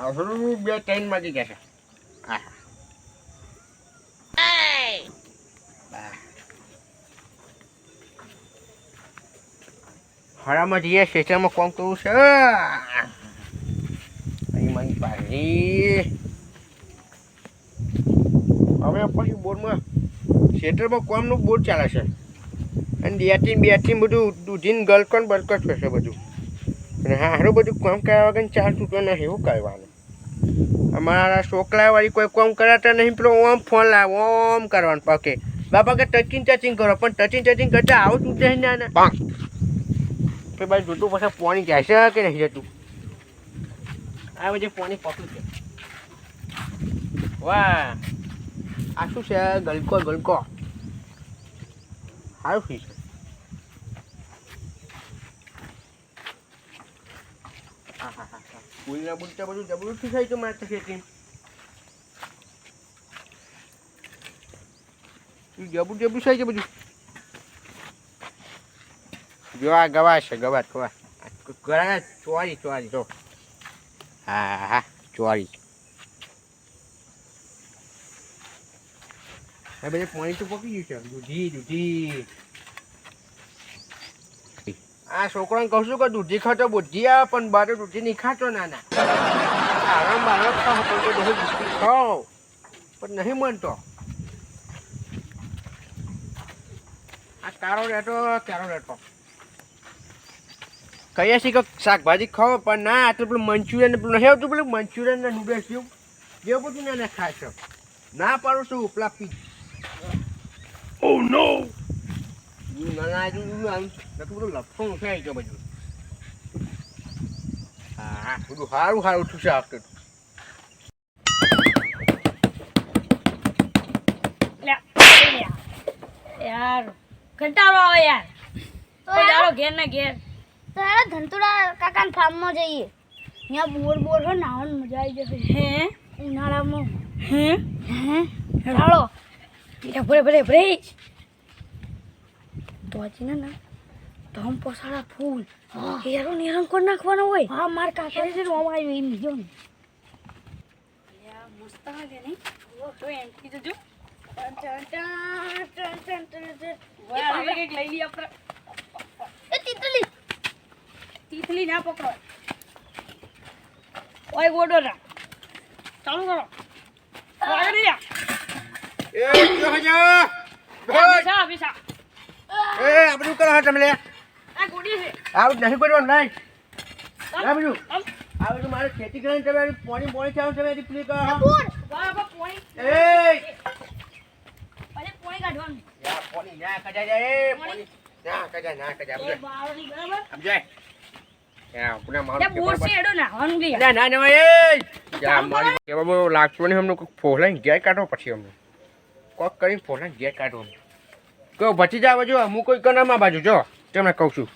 આવડું બે ત્રણ છે. હા. હરામાં જઈએ, સ્ટેશનમાં કોમ કરવું છે? મારી હવે પછી બોર્ડમાં સ્ટેટરમાં કોમનું બોર્ડ ચાલે છે. અને બેટીન બેટીન બધું દૂધીને ગલકોન બલકોન થશે બધું. અને હારું બધું કામ કર્યા વગર ચાર્જ તૂટો નહીં એવું કરવાનું અમારા છોકરાવાળી કોઈ કોમ કરાતા નહીં પેલો ઓમ ફોન લાવ ઓમ કરવાનું પકે બાપા કે ટચિંગ ટચિંગ કરો પણ ટચિંગ ટચિંગ કરતા આવું તૂટે ને ને. તો ભાઈ જોતું પછી પાણી જાય છે કે નહીં જતું? આ બધે પાણી પકડું છે. વાહ. આ શું છે? ગલકો ગલકો. સારું ફી છે હા હા હા બુલતા બધું જબરું થઈ જાય તો ખેતી જબુ જબુ થાય છે બધું. જો ગવા છે, ગવા ગવા. ગળા ચોરી ચોરી, જો. હા હા, ચોરી. હવે બધે પાણી તો પકી ગયું છે. દૂધી દૂધી. આ છોકરાને કહું છું કે દૂધી ખાતો બુદ્ધિ આવે, પણ બારે દૂધી નહીં ખાતો નાના. આરામ બારામ ખાવ પણ તો દૂધી ખાવ, પણ નહીં માનતો. આ કારો રહેતો કારો રહેતો. કહીએ છીએ કે શાકભાજી ખાવ પણ ના, આ પેલું મંચુરિયન, પેલું નહીં આવતું, પેલું મંચુરિયન ને નૂડલ્સ જેવું. જેવું બધું ના ખાય છે. ના પાડું છું, ઉપલા પી ઓ નો લફણું છે આવી ગયો બધું હા બધું સારું સારું થયું છે આ વખતે યાર કંટાળો આવે યાર તો ઘેર ને ઘેર તો યાર ધનતુરા કાકાના ફાર્મમાં જઈએ ત્યાં બોર બોર હોય નાવાની મજા આવી જશે હે ઉનાળામાં હે હે ચાલો ભરે ભરે ભરે તો હજી ને ના ધમ પોસાડા ફૂલ હેરો નેરમ કરી નાખવાનો હોય હા માર કાકા છે રોમ આવ્યો એમ જો ને મસ્ત લાગે નહીં જો એન્ટ્રી જજો એ હવે કંઈક લઈ લઈએ આપણે તીતલી તીથલી ના પકડો ઓય ગોડો રા ચાલુ કરો આગળ જા એ કયો હજા બેસા બેસા એ આપણે બધું કરો તમે લે. આવું નહીં કરવાનું નહીં ના આમ. આ બધું. મારે ખેતી કરીને તમે પાણી પાણી ચાલો તમે એની પેલી કરો પોણી. ના કજા જાય ના કજા ના કજા સમજાય? ના ના ના લાગતું નહીં અમને ફોલાઈને ગેર કાઢો પછી અમને કોક કરીને ફોલાઈને ગેર કાઢો કહો જાવ બાજુ હું કોઈ કનામાં બાજુ જો તમને કહું છું.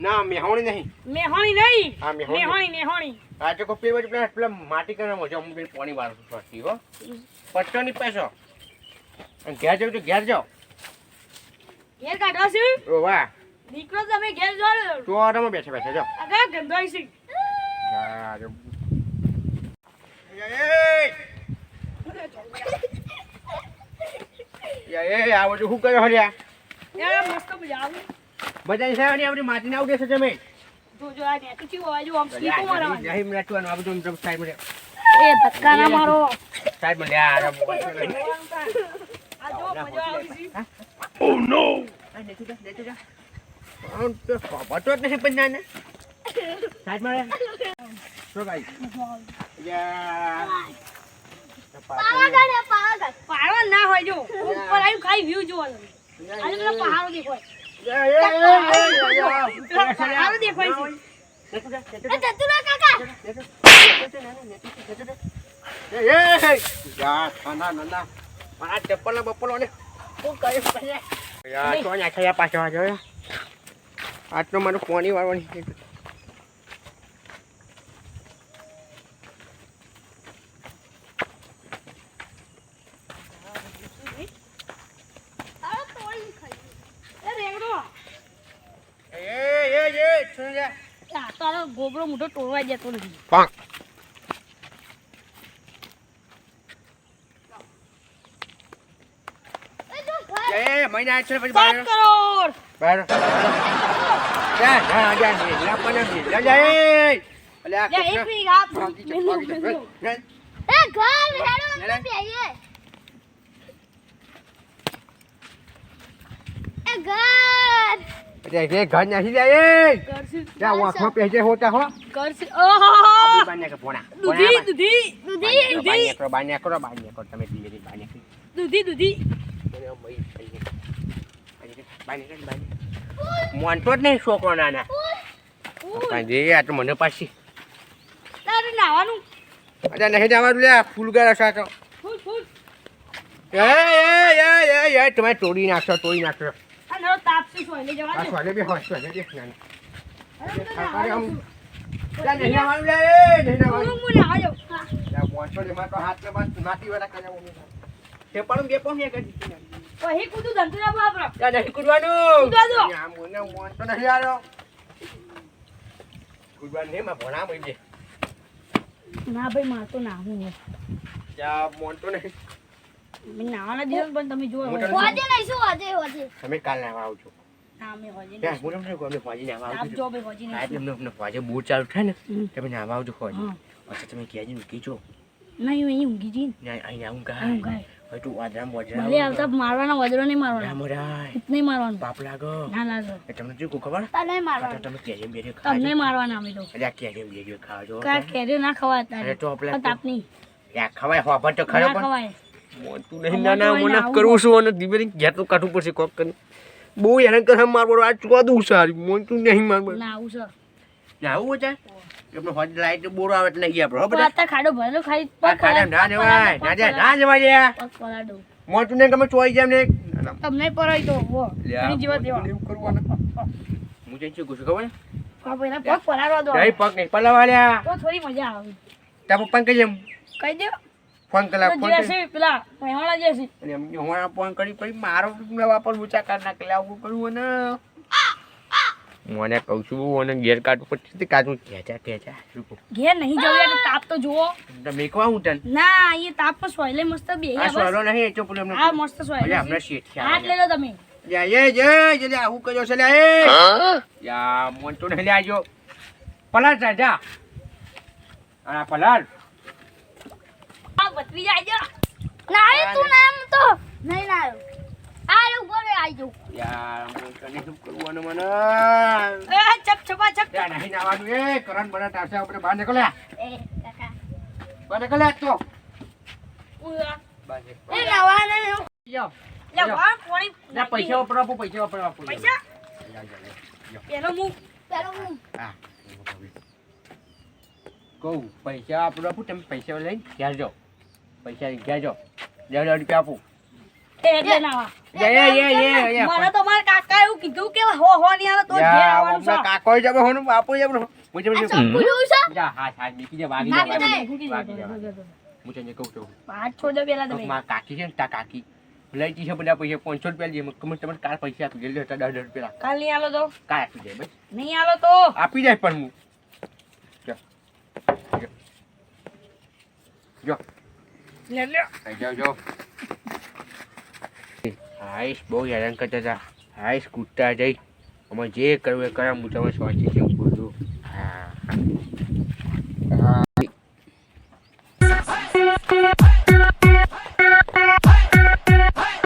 ના માટી કરે પાણી વાળું હો. પટ્ટો નહીં પૈસો ઘેર જાવ તો ઘેર જાવ ઘેર કાઢવા છે વાહ. દીકરો તમે ઘેર જાઓ તો આરામમાં બેઠા બેઠા જાઓ આગા ગંધાઈ એ, શું કર્યો હર્યા યાર મસ્ત મજા આવે. બધી માટીને આવું દેશો તમે જો જો આ નેતું ચીવો બાજુ આમ સ્લીપો મારવાની. જાહીમ રાખવાનું આ બધું સાઈડ એ ધક્કા ના મારો. સાઈડમાં આ આ જો મજા આવી. ઓ નો લેતું જા લેતું જા. આમ તો ખબર જ નહીં પણ ના સાઈડ શું ભાઈ? પાડવા ના હોય જો. ઉપર આવીને ખાલી વ્યૂ આજે પેલા પહાડો દેખાય. પહાડો દેખાય છે. એ ધનતુરા કાકા. આટલો મારો પાણી વાળવાની તારો ગોબરો મોટો તોડવા જતો નથી. એ મહિના છે પછી બહાર. કરોડ. ઘર ઘર ઘર નાખી જાય જા વાખો પેજે હોતા હો કરશે ઓહો બાને કે પોણા દૂધી દૂધી દૂધી બાને કરો બાને કરો બાને કરો તમે ધીરે ધીરે બાને કરો દૂધી દૂધી મોનતો જ નહીં છોકરો નાના. આ તો મને પાછી. તારે નાવાનું? નહીં જવાનું લે ફૂલ ગાળા છે એ એ એ એ તમે તોડી નાખશો તોડી નાખશો. બી પણ પછી કૂદું ધંધો ના બાપરા જા નહીં કૂદવાનું. આમ મને મોનતો નહીં આવ્યો. કૂદવાનું નહીં માં ભણા મળી ના ભાઈ માર તો નાહું. નહીં મોન તો નહીં. મેં નાવાના દિવસ પણ તમે જોવો હું હોજે નહીં શું હોજે હોજે. તમે કાલ નાવા આવજો. ના ત્યાં હું આવજો. હા થાય ને તમે નામ આવજો હા. ને છો? નહીં અહીં ઊંઘી જઈને. અહીંયા અહીં આવું આવું ગાય ગાય. હવે તું વાદરામ ભલે આવતા મારવાના વજરો નહીં મારવાના. મરાય. નહીં મારવાનું. પાપ લાગો. ના લાગે. એ તમને શું કહું ખબર? તને આ તો મારવાનો. તમે કેજે તમને મારવાના અમે તો. એટલે આ કેજે ખાજો કા કેરી ના ખવાય તારે. તો આપણે તાપની યા ખવાય હોવા તો ખરો પણ. ખવાય. મોતું નહીં ના ના મને આવું. છું અને ઘેર તો કાઢવું પડશે કોક કરીને. બહુ હેરાન કરવા મારવાનું આ ચુકા દઉં સારી. મોતું નહીં મારવાનું ના આવું છે આવું છે આપણે હોજ લાઈટ બોરો આવે એટલે નહીં આપણે હો બધા? આતા ખાડો ભરેલો ખાઈ ખાડા ના જવાય ના જાય ના જવાય મોટું ને તમે ચોઈ જેમ ને તમને પરાય તો હો. એની જીવા દેવા. એવું કરવાનું. હું કહું છું ખબર આ પગ પલાડવા દો. જય પગ નહીં પલાવા લ્યા. તો થોડી મજા આવે. તારા પપ્પાને એમ કહી દે. ફોન કલા ફોન કરી. પેલા મહેમાણા જે છે અને હું ફોન કરી પછી મારો વાપર ઊંચા કર નાખે આવું કરવું ને. મને કહું છું અને ગેર કાટ ઉપર કાઢું ખેંચા ખેંચા શું ઘેર નહીં જવું એટલે તાપ તો જુઓ. તો મેકવા હું તને? ના એ તાપ પર સોયલે મસ્ત બે આ સોયલો નહીં એ ચોપડો આ મસ્ત સોયલે છે. હમણાં શેઠ હાથ લઈ લો તમે. યા એ જય જલ્યા આવું કર્યો છે લે એ. યા મોન તો નહીં આજો પલાર જા જા. આ પલાર આ બતરી જાજો ના તું નામ તો. નહીં ના આવ્યો આ રે ઊભો રે આવી જાઉં. યાર મોન તો નહીં શું કરવાનું મને? એ ચપ છપા ચપ. યા નહીં નાવાનું એ કરણ બના આવશે આપણે બહાર નીકળ્યા. એ કાકા. બહાર નીકળ્યા તો. ઉયા. એ નીકળ. નવા નહીં જાઓ. લે વાહ પોણી જા, પૈસા વાપરો આપો, પૈસા વાપરો આપો. પૈસા. પેલો હું પેલો હું હા. કહું પૈસા આપડે આપું તમે પૈસા લઈને ઘેર જાઓ. પૈસા ઘેર જાઓ. દસ રૂપિયા આપું. એટલે નાવા. યે, યે, યે, યે, યે. મને તો મારા કાકા એવું કીધું કે હો હો નહીં આવે તો ઘેર આવવાનું છે. જબે હોનું, જબે છે? જા, વાગી જાય, કહું છું. હાથ છોડો પેલા તમે. મારા કાકી છે ને તા કાકી. લઈ છે બધા પૈસા પાંચસો રૂપિયા લઈએ તમે તમારે કાલ પૈસા આપી દે. લે, દસ રૂપિયા કાલ નહીં આલો તો. કાલ આપી જાય બસ. નહીં આલો તો. આપી જાય પણ હું. જો. જો. લે જાઓ. હાઈશ બહુ હેરાન કરતા હતા. હાઈશ કૂદતા જઈ. અમે જે કરવું એ કરવા હું તમે સ્વાચી